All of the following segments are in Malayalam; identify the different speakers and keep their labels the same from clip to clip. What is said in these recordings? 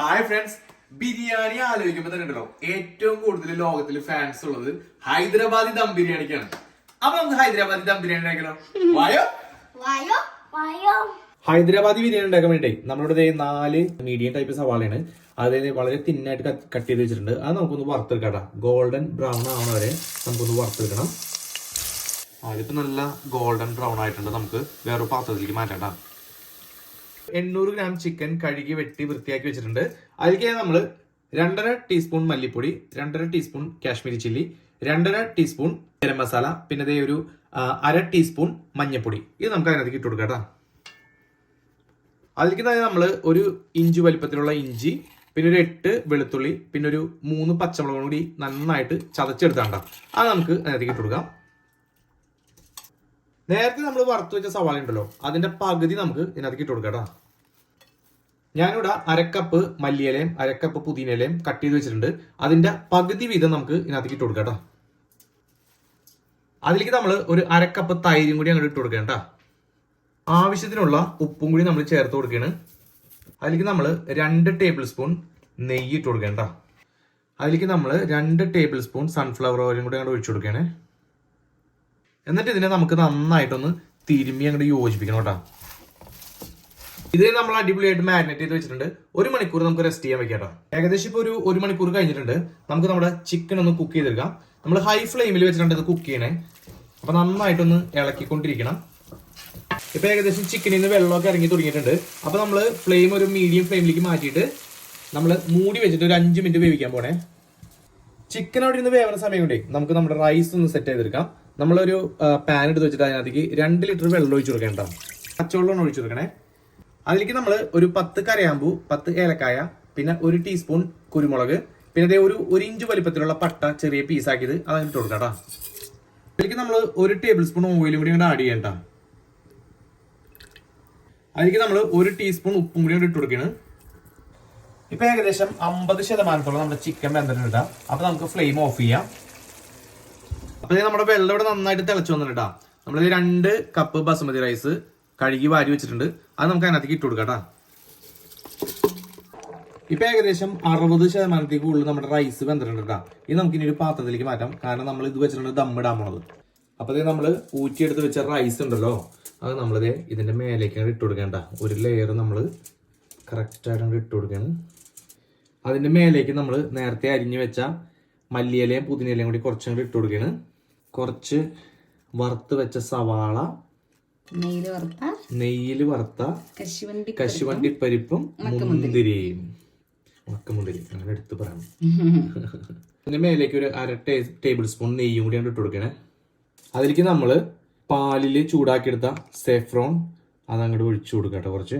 Speaker 1: ഹായ് ഫ്രണ്ട്സ് ബിരിയാണി ആലോചിക്കുമ്പോൾ തന്നെ ഉണ്ടല്ലോ ഏറ്റവും കൂടുതൽ ലോകത്തിൽ ഫാൻസ് ഉള്ളത് ഹൈദരാബാദി ദം ബിരിയാണിക്കാണ്. അപ്പൊ നമുക്ക് ഹൈദരാബാദി ദം ബിരിയാണി ഉണ്ടാക്കണോ വായോ?
Speaker 2: വായോ വായോ.
Speaker 1: ഹൈദരാബാദി ബിരിയാണി ഉണ്ടാക്കാൻ വേണ്ടി നമ്മളിവിടെ ദേ നാല് മീഡിയം ടൈപ്പ് സവാളയാണ്. അതായത് വളരെ തിന്നായിട്ട് കട്ട് ചെയ്ത് വെച്ചിട്ടുണ്ട്. അത് നമുക്കൊന്ന് വറുത്തെടുക്കാം ഗോൾഡൻ ബ്രൗൺ ആവണ വരെ നമുക്കൊന്ന് വറുത്തെടുക്കണം. അതിപ്പോ നല്ല ഗോൾഡൻ ബ്രൗൺ ആയിട്ടുണ്ട്. നമുക്ക് വേറൊരു പാത്രത്തിലേക്ക് മാറ്റാം എണ്ണൂറ് ഗ്രാം ചിക്കൻ കഴുകി വെട്ടി വൃത്തിയാക്കി വെച്ചിട്ടുണ്ട്. അതിലേക്ക് നമ്മൾ രണ്ടര ടീസ്പൂൺ മല്ലിപ്പൊടി രണ്ടര ടീസ്പൂൺ കാശ്മീരി ചില്ലി രണ്ടര ടീസ്പൂൺ ഗരം മസാല പിന്നെ ദേ ഒരു അര ടീസ്പൂൺ മഞ്ഞൾപ്പൊടി ഇത് നമുക്ക് അതിനകത്തേക്ക് ഇട്ട് കൊടുക്കാം കേട്ടോ. അതിലേക്ക് തന്നെ നമ്മൾ ഒരു ഇഞ്ച് വലിപ്പത്തിലുള്ള ഇഞ്ചി പിന്നെ ഒരു എട്ട് വെളുത്തുള്ളി പിന്നെ ഒരു മൂന്ന് പച്ചമുളകും കൂടി നന്നായിട്ട് ചതച്ചെടുത്താണ്ടാം അത് നമുക്ക് അതിനകത്തേക്ക് ഇട്ട് കൊടുക്കാം. നേരത്തെ നമ്മൾ വറുത്ത് വെച്ച സവാള ഉണ്ടല്ലോ അതിന്റെ പകുതി നമുക്ക് ഇതിനകത്ത് ഇട്ട് കൊടുക്കാം ഞാനിവിടെ അരക്കപ്പ് മല്ലിയിലയും അരക്കപ്പ് പുതിനയിലയും കട്ട് ചെയ്ത് വെച്ചിട്ടുണ്ട്. അതിന്റെ പകുതി വീതം നമുക്ക് ഇതിനകത്ത് ഇട്ട് കൊടുക്കാം അതിലേക്ക് നമ്മൾ ഒരു അരക്കപ്പ് തൈരും കൂടി അങ്ങോട്ട് ഇട്ട് കൊടുക്കണം കേട്ടോ. ആവശ്യത്തിനുള്ള ഉപ്പും കൂടി നമ്മൾ ചേർത്ത് കൊടുക്കുകയാണ്. അതിലേക്ക് നമ്മൾ രണ്ട് ടേബിൾ സ്പൂൺ നെയ്യ് ഇട്ട് കൊടുക്കണം കേട്ടോ. അതിലേക്ക് നമ്മൾ രണ്ട് ടേബിൾ സ്പൂൺ സൺഫ്ലവർ ഓയിലും കൂടി അങ്ങോട്ട് ഒഴിച്ചു കൊടുക്കുകയാണ്. എന്നിട്ട് ഇതിനെ നമുക്ക് നന്നായിട്ടൊന്ന് തിരുമ്മി അങ്ങോട്ട് യോജിപ്പിക്കണം കേട്ടോ. ഇത് നമ്മൾ അടിപൊളിയായിട്ട് മാരിനേറ്റ് ചെയ്ത് വെച്ചിട്ടുണ്ട്. ഒരു മണിക്കൂർ നമുക്ക് റെസ്റ്റ് ചെയ്യാൻ വെക്കാം കേട്ടോ. ഏകദേശം ഇപ്പോൾ ഒരു ഒരു മണിക്കൂർ കഴിഞ്ഞിട്ടുണ്ട്. നമുക്ക് നമ്മുടെ ചിക്കൻ ഒന്ന് കുക്ക് ചെയ്തെടുക്കാം. നമ്മൾ ഹൈ ഫ്ലെയിമിൽ വെച്ചിട്ടുണ്ട് ഇത് കുക്ക് ചെയ്യണേ. അപ്പൊ നന്നായിട്ടൊന്ന് ഇളക്കിക്കൊണ്ടിരിക്കണം. ഇപ്പൊ ഏകദേശം ചിക്കനിൽ നിന്ന് വെള്ളമൊക്കെ ഇറങ്ങി തുടങ്ങിയിട്ടുണ്ട്. അപ്പൊ നമ്മൾ ഫ്ലെയിം ഒരു മീഡിയം ഫ്ലെയിമിലേക്ക് മാറ്റിയിട്ട് നമ്മൾ മൂടി വെച്ചിട്ട് ഒരു അഞ്ച് മിനിറ്റ് വേവിക്കാൻ പോണേ. ചിക്കൻ അവിടെ നിന്ന് വേവുന്ന സമയം കൊണ്ടേ നമുക്ക് നമ്മുടെ റൈസ് ഒന്ന് സെറ്റ് ചെയ്തെടുക്കാം. നമ്മളൊരു പാൻ എടുത്ത് വെച്ചിട്ട് അതിനകത്തേക്ക് രണ്ട് ലിറ്റർ വെള്ളം ഒഴിച്ചു കൊടുക്കേണ്ട പച്ചവെള്ളം ഒഴിച്ചു കൊടുക്കണേ. അതിലേക്ക് നമ്മൾ ഒരു പത്ത് കരയാമ്പൂ പത്ത് ഏലക്കായ പിന്നെ ഒരു ടീസ്പൂൺ കുരുമുളക് പിന്നെ ദേ ഒരു ഒരു ഇഞ്ച് വലിപ്പത്തിലുള്ള പട്ട ചെറിയ പീസാക്കിയത് അത് ഇട്ട് കൊടുക്കാം കേട്ടോ. അതിലേക്ക് നമ്മൾ ഒരു ടേബിൾ സ്പൂൺ ഓയിലും കൂടി ഇങ്ങോട്ട് ആഡ് ചെയ്യണ്ട അതിലേക്ക് നമ്മൾ ഒരു ടീസ്പൂൺ ഉപ്പും കൂടി ഇട്ട് കൊടുക്കുകയാണ് ഇപ്പം ഏകദേശം അമ്പത് ശതമാനത്തോളം നമ്മുടെ ചിക്കൻ വെന്തിട്ടുണ്ട് അപ്പം നമുക്ക് ഫ്ലെയിം ഓഫ് ചെയ്യാം. അപ്പൊ നമ്മുടെ വെള്ളം ഇവിടെ നന്നായിട്ട് തിളച്ചു വന്നിട്ടാ നമ്മൾ രണ്ട് കപ്പ് ബസുമതി റൈസ് കഴുകി വാരി വെച്ചിട്ടുണ്ട്. അത് നമുക്ക് അതിനകത്തേക്ക് ഇട്ട് കൊടുക്കാം. ഇപ്പൊ ഏകദേശം അറുപത് ശതമാനത്തേക്ക് കൂടുതൽ നമ്മുടെ റൈസ് വെന്തിട്ടുണ്ട് കേട്ടോ ഇത് നമുക്ക് ഇനി ഒരു പാത്രത്തിലേക്ക് മാറ്റാം. കാരണം നമ്മൾ ഇത് വെച്ചിട്ടുണ്ട് ദം ഇടാൻ പോണത്. അപ്പൊ നമ്മൾ ഊറ്റിയെടുത്ത് വെച്ച റൈസ് ഉണ്ടല്ലോ അത് നമ്മളിതേ ഇതിന്റെ മേലേക്ക് അങ്ങട് ഇട്ട് കൊടുക്കേണ്ട ഒരു ലെയർ നമ്മൾ കറക്റ്റായിട്ട് ആയിട്ട് ഇട്ട് കൊടുക്കണം അതിന്റെ മേലേക്ക് നമ്മൾ നേരത്തെ അരിഞ്ഞു വെച്ച മല്ലിയിലയും പുതിനയിലയും കൂടി കുറച്ചും കൂടി ഇട്ട് കൊടുക്കുകയാണ് കുറച്ച് വറുത്ത് വെച്ച സവാള
Speaker 3: നെയ്യിൽ വറുത്ത
Speaker 1: നെയ്യിൽ വറുത്ത
Speaker 3: കശുവണ്ടി
Speaker 1: കശുവണ്ടി പരിപ്പും മുന്തിരിയും. ഉണക്കമുന്തിരി. അങ്ങനെ എടുത്ത് പറയണം. അതിന്റെ മേലേക്ക് ഒരു അര ടേ- ടേബിൾ സ്പൂൺ നെയ്യും കൂടി ഇട്ട് കൊടുക്കണേ. അതിലേക്ക് നമ്മൾ പാലിൽ ചൂടാക്കിയെടുത്ത സെഫ്രോൺ അത് അങ്ങോട്ട് ഒഴിച്ചു കൊടുക്കട്ടെ കേട്ടോ കുറച്ച്.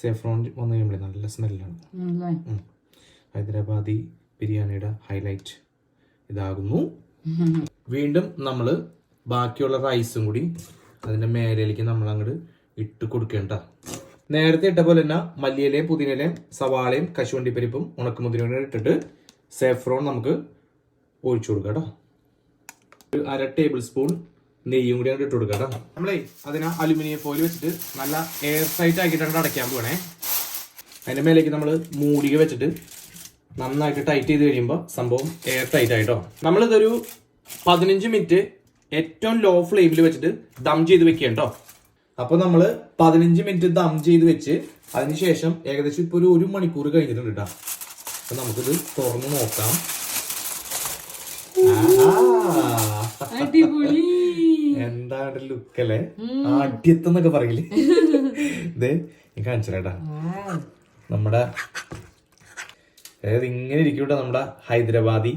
Speaker 1: സെഫ്രോൺ വന്നു കഴിയുമ്പോഴേ നല്ല സ്മെല്ലാണ്. ഹൈദരാബാദി ബിരിയാണിയുടെ ഹൈലൈറ്റ് ഇതാകുന്നു. വീണ്ടും നമ്മൾ ബാക്കിയുള്ള റൈസും കൂടി അതിന്റെ മേലേക്ക് നമ്മൾ അങ്ങോട്ട് ഇട്ട് കൊടുക്കേണ്ട നേരത്തെ ഇട്ട പോലെ തന്നെ മല്ലിയിലയും പുതിനയിലയും സവാളയും കശുവണ്ടി പരിപ്പും ഉണക്കമുതിരും കൂടി ഇട്ടിട്ട് സെഫ്രോൺ നമുക്ക് ഒഴിച്ചു കൊടുക്കാം കേട്ടോ. ഒരു അര ടേബിൾ സ്പൂൺ നെയ്യും കൂടി അങ്ങോട്ട് ഇട്ട് കൊടുക്കാം നമ്മളേ അതിനെ അലുമിനിയം ഫോയിൽ വെച്ചിട്ട് നല്ല എയർ ടൈറ്റ് ആക്കിയിട്ടാണ് അടയ്ക്കാൻ പോകണേ അതിന്റെ മേലേക്ക് നമ്മൾ മൂടിക വെച്ചിട്ട് നന്നായിട്ട് ടൈറ്റ് ചെയ്ത് കഴിയുമ്പോൾ സംഭവം എയർ ടൈറ്റ് ആയിട്ടോ നമ്മളിതൊരു പതിനഞ്ച് മിനിറ്റ് ഏറ്റവും ലോ ഫ്ലെയിമിൽ വെച്ചിട്ട് ദം ചെയ്ത് വെക്കുക കേട്ടോ അപ്പോൾ നമ്മൾ പതിനഞ്ച് മിനിറ്റ് ദം ചെയ്ത് വെച്ച് അതിനുശേഷം ഏകദേശം ഇപ്പോൾ ഒരു ഒരു മണിക്കൂർ കഴിഞ്ഞിട്ടുണ്ട് കേട്ടോ അപ്പം നമുക്കിത് തുറന്ന് നോക്കാം. എന്താണ് ലുക്ക് അല്ലേ? ആദ്യത്തെന്നൊക്കെ പറയില്ലേ? ഇതേ ഞാൻ നമ്മുടെ അതായത് ഇങ്ങനെ ഇരിക്കൂട്ടോ നമ്മുടെ ഹൈദരാബാദി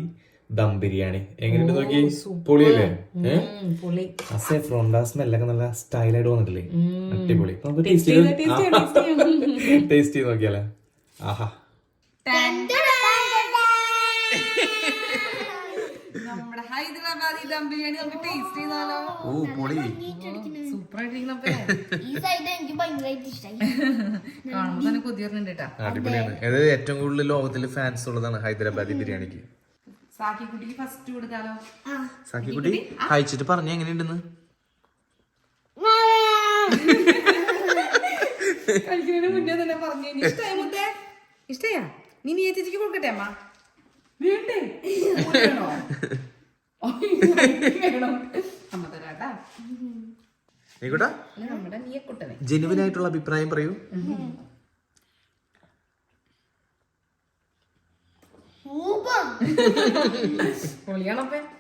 Speaker 1: ദം ബിരിയാണി. എങ്ങനെയുണ്ട് നോക്കി പൊളിയല്ലേ? അസേ ഫ്രോണ്ടാ സ്മെല്ലൊക്കെ നല്ല സ്റ്റൈലായിട്ട് വന്നിട്ടില്ലേ? അടിപൊളി.
Speaker 3: ചെയ്തോ.
Speaker 1: ടേസ്റ്റ് ചെയ്ത് നോക്കിയാലേ? ആഹാ.
Speaker 3: നമ്മുടെ ഹൈദരാബാദി ദം ബിരിയാണി നമുക്ക് ടേസ്റ്റ് ചെയ്താലോ?
Speaker 1: ഓ പൊളി.
Speaker 3: സൂപ്പർ ആയിട്ടിരിക്കുന്നപ്പേ
Speaker 2: ഈ സൈഡ് എനിക്ക് ഭയങ്കരമായിട്ട് ഇഷ്ടമായി
Speaker 3: കാണുമ്പോ തന്നെ കൊതിയറിനുണ്ട് കേട്ടാ
Speaker 1: അടിപൊളിയാണ്. ഇത് ഏറ്റവും കൂടുതൽ ലോകത്തിൽ ഫാൻസ് ഉള്ളതാണ് ഹൈദരാബാദി ബിരിയാണിക്ക്.
Speaker 3: സാക്കി കുട്ടിക്ക് ഫസ്റ്റ് കൊടുത്താലോ
Speaker 1: സാക്കിക്കുട്ടി കഴിച്ചിട്ട് പറഞ്ഞ എങ്ങനെയുണ്ടെന്ന്?
Speaker 3: കഴിക്കുന്നതിന് മുന്നേ തന്നെ പറഞ്ഞു ഇഷ്ടമായി മുത്തേ? ഇഷ്ടയാ. നീ നീ ചേച്ചിക്ക് കൊടുക്കട്ടെ അമ്മ? വേണ്ടേ
Speaker 1: ആയിട്ടുള്ള അഭിപ്രായം പറയൂ.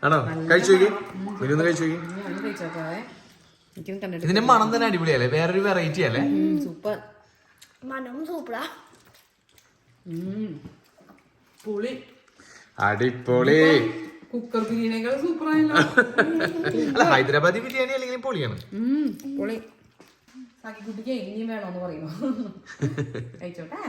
Speaker 1: ആണോ? കഴിച്ചു നോക്കി. മിനിയൊന്ന് കഴിച്ചു ഇതിന്റെ മണം തന്നെ അടിപൊളിയല്ലേ? വേറൊരു വെറൈറ്റി അല്ലേ?
Speaker 3: സൂപ്പർ
Speaker 2: മണം സൂപ്പറാ.
Speaker 3: പൊളി.
Speaker 1: അടിപൊളി.
Speaker 3: കുക്കർ ബിരിയാണിയേക്കാൾ സൂപ്പർ ആയില്ല
Speaker 1: അല്ല ഹൈദരാബാദി ബിരിയാണി അല്ലെങ്കിൽ പൊളിയാണ്.
Speaker 3: പൊളി. സാക്കിക്കുട്ടിക്ക് ഇനിയും വേണോന്ന് പറയുന്നു. കഴിച്ചോട്ടെ?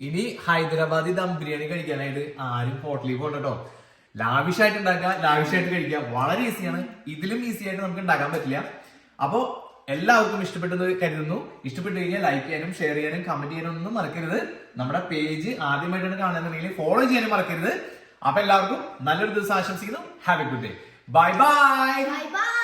Speaker 1: ഇനി ഹൈദരാബാദി ദം ബിരിയാണി കഴിക്കാനായിട്ട് ആരും ഹോട്ടലിൽ പോകണ്ടോ ലാവിഷായിട്ട് ഉണ്ടാക്കുക ലാവിഷായിട്ട് കഴിക്കുക. വളരെ ഈസിയാണ് ഇതിലും ഈസി ആയിട്ട് നമുക്ക് ഉണ്ടാക്കാൻ പറ്റില്ല. അപ്പോ എല്ലാവർക്കും ഇഷ്ടപ്പെട്ടെന്ന് കരുതുന്നു. ഇഷ്ടപ്പെട്ടു കഴിഞ്ഞാൽ ലൈക്ക് ചെയ്യാനും ഷെയർ ചെയ്യാനും കമന്റ് ചെയ്യാനും ഒന്നും മറക്കരുത്. നമ്മുടെ പേജ് ആദ്യമായിട്ടാണ് കാണുന്നുണ്ടെങ്കിൽ ഫോളോ ചെയ്യാനും മറക്കരുത്. അപ്പൊ എല്ലാവർക്കും നല്ലൊരു ദിവസം ആശംസിക്കുന്നു. A good day bye
Speaker 2: bye bye